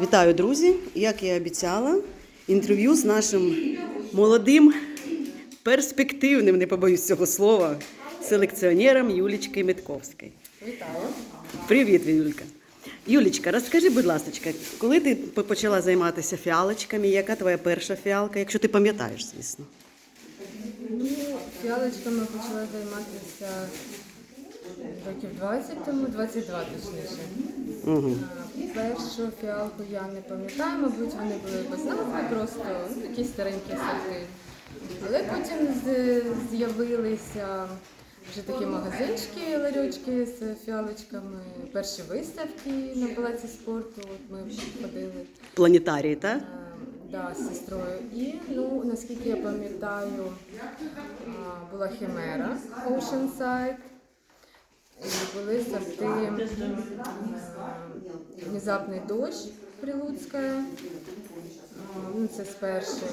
Вітаю, друзі! Як я і обіцяла, інтерв'ю з нашим молодим, перспективним, не побоюсь цього слова, селекціонером Юлічкою Митковською. Вітаю. Привіт, Юлька. Юлічка, розкажи, будь ласка, коли ти почала займатися фіалочками, яка твоя перша фіалка, якщо ти пам'ятаєш, звісно. Ну, фіалочками почала займатися років 20 тому, 22 точніше. Угу. Першу фіалку я не пам'ятаю, мабуть, вони були без назви, просто ну, якісь старенькі сорти. Але потім з'явилися вже такі магазинчики, ларьочки з фіалочками, перші виставки на палаці спорту. От ми ходили. Планетарій, так? Е, Да, з сестрою. І ну, наскільки я пам'ятаю, була химера Oceanside. Були сорти е, внезапний дощ Прилуцька. Е, Ну, це з перших.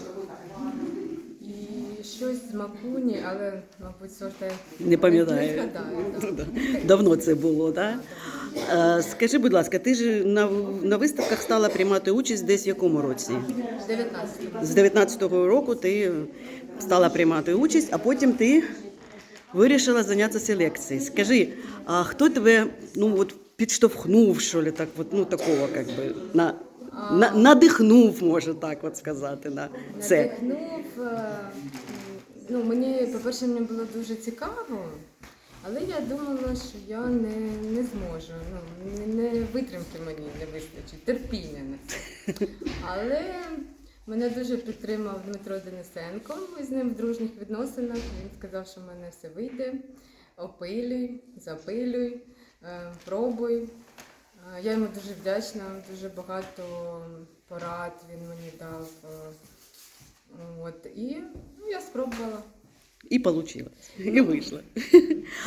І щось з Макуні, але, мабуть, сорти Не пам'ятаю. Давно це було, так? Е, Скажи, будь ласка, ти ж на, на виставках стала приймати участь десь в якому році? В 19-му. З 19-го року ти стала приймати участь, а потім ти вирішила зайнятися селекцією. Скажи, а хто тебе ну, от, підштовхнув, що ли, так, от, ну, такого, как би, на, на, надихнув, може так от сказати, на це? Надихнув. е, Ну, мені, по-перше, мені було дуже цікаво, але я думала, що я не, не зможу. Ну, не, не витримки мені не вистачить, терпіння на це. Але мене дуже підтримав Дмитро Денисенко. Ми з ним в дружніх відносинах. Він сказав, що в мене все вийде. Опилюй, запилюй, е, пробуй. Е, Я йому дуже вдячна, дуже багато порад він мені дав. е, От, і ну, я спробувала. І вийшло, і вийшло.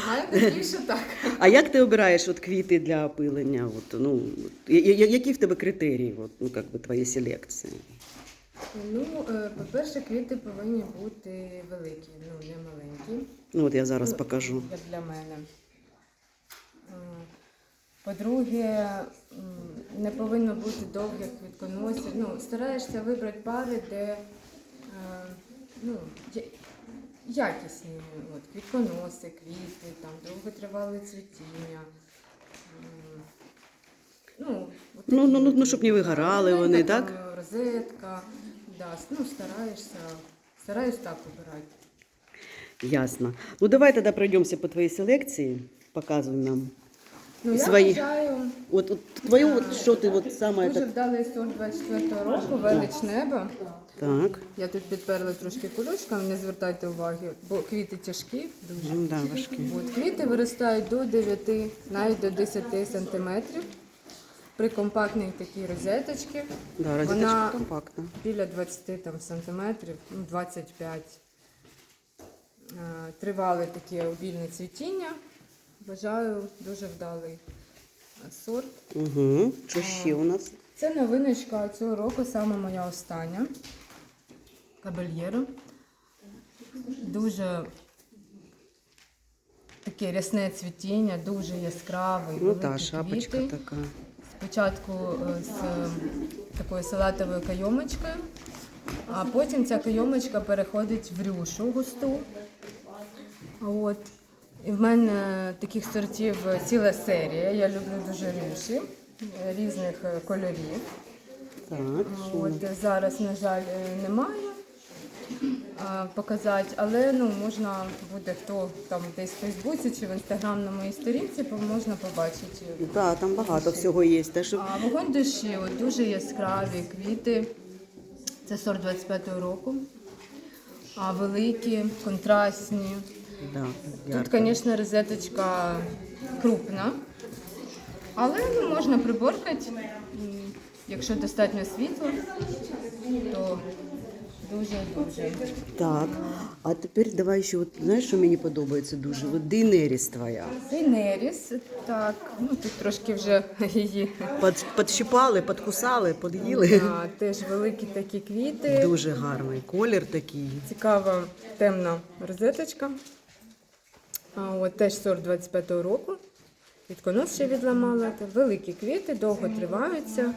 Маю надію, що так. А як ти обираєш от, квіти для опилення? От, ну, які в тебе критерії от, ну, би, твоєї селекції? Ну, е, по-перше, квіти повинні бути великі, ну не маленькі. Ну, от я зараз Ну, покажу. Як для мене. По-друге, не повинно бути довгих квітконосів. Ну, стараєшся вибрати пари, де е, ну, якісні от, квітконоси, квіти, там, довготривале цвітіння. Ну, Ну, ну, ну, ну, щоб не вигорали вони, так? Розетка. Да, ну, стараєшся, стараюсь так обирати. Ясно. Ну, давай тоді пройдемося по твоїй селекції. Показуй нам. Ну, я вважаю, От, от твою, от, що ти от саме дуже так. вдалий сорт 24 року, велич неба. Так. Я тут підперла трошки кульочками, не звертайте уваги, бо квіти тяжкі дуже. Ну, да, важкі. От, квіти виростають до 9, навіть до 10 сантиметрів. При компактній такій розеточці. Да, розеточка Вона компактна. біля 20 там, сантиметрів, ну, 25. Е, Тривале таке обільне цвітіння. Вважаю дуже вдалий е, сорт. Угу. Що ще у нас? Це новиночка цього року, саме моя остання. Кабельєро. Дуже таке рясне цвітіння, дуже яскравий. Ну та, шапочка така. Спочатку е, з е, такою салатовою кайомочкою, а потім ця кайомочка переходить в рюшу густу. От. І в мене таких сортів ціла серія. Я люблю дуже рюші е, різних е, кольорів. Так, От зараз, на жаль, е, немає показати, але ну можна буде хто там десь в Фейсбуці чи в інстаграм на моїй сторінці, по- можна побачити. Да, там багато всього є. Те, що... А вогонь душі, от дуже яскраві квіти. Це сорт 25-го року. А великі, контрастні. Да, Тут, звісно, розеточка крупна, але ну, можна приборкати. Якщо достатньо світла, то дуже-дуже. Так. А тепер давай ще, от, знаєш, що мені подобається дуже? От Дейнеріс твоя. Дейнеріс, так, ну тут трошки вже її. Под, подщипали, подкусали, под'їли. А, теж великі такі квіти. Дуже гарний колір такий. Цікава темна розеточка. А, от теж сорт 25-го року. Квітконос ще відламала. Великі квіти, довго триваються.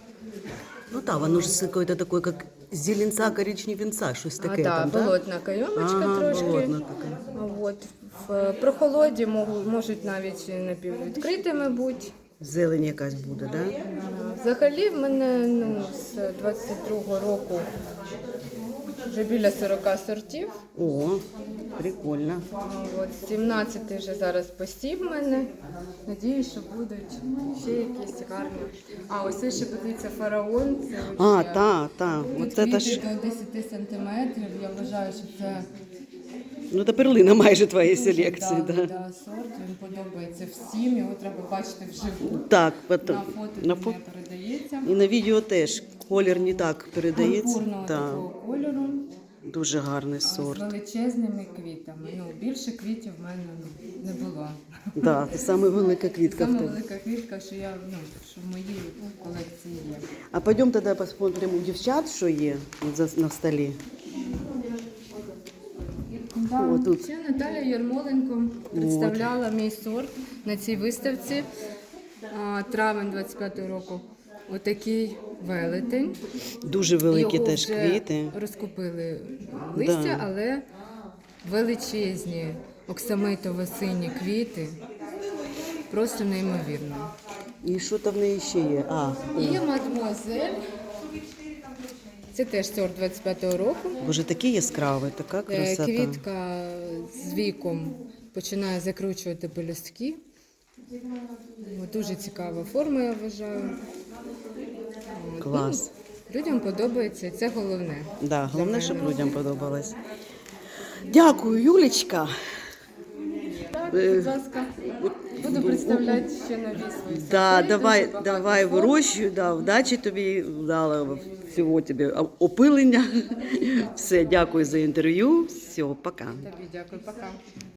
Ну так, воно ж какое-то такое, як зеленца, коричневенца, щось таке а, да, там, так? болотна кайомочка Ага, трошки. болотна така. От, в прохолоді можуть, можуть навіть напіввідкритими бути. Зелень якась буде, да? Взагалі в мене ну, з 22-го року вже біля 40 сортів. О, прикольно. От 17 вже зараз посів мене. Надіюсь, що будуть ще якісь гарні. А ось це ще подивіться фараон. Це А, вообще- та, та. От це квіти ж, до 10 сантиметрів. Я вважаю, що це ну це перлина майже твоєї селекції, да, да. да, сорт. Він подобається всім. Його треба бачити вживу. Так, На фото на він фо... не передається. і на відео теж колір не так передається. Так, такого кольору. дуже гарний З сорт. величезними квітами. Ну, більше квітів в мене не було. Да, це саме велика квітка в Саме тебе. велика квітка, що я ну, що в моїй колекції є. А пойдемо тоді посмотримо у дівчат, що є от за- на столі. Да. О, тут. Ще Наталя Ярмоленко представляла мій сорт на цій виставці а, травень 25-го року. Отакий велетень. Дуже великі Його теж вже квіти. розкупили листя, Да. але величезні оксамитово-сині квіти. Просто неймовірно. І що там в неї ще є? А, І мадмуазель. Це теж сорт 25-го року. боже, такий яскравий, така Е, красота. Квітка з віком починає закручувати пелюстки. Дуже цікава форма, я вважаю. Клас. Людям подобається, і це головне. Да, головне, щоб людям подобалось. Дякую, Юлечка. Так, Е, будь ласка, буду представляти ще нові свої Да, давай, багато давай форм. вирощуй, да, вдачі тобі, вдалого всього тобі опилення. Все, дякую за інтерв'ю. Все, пока. Тобі дякую, пока.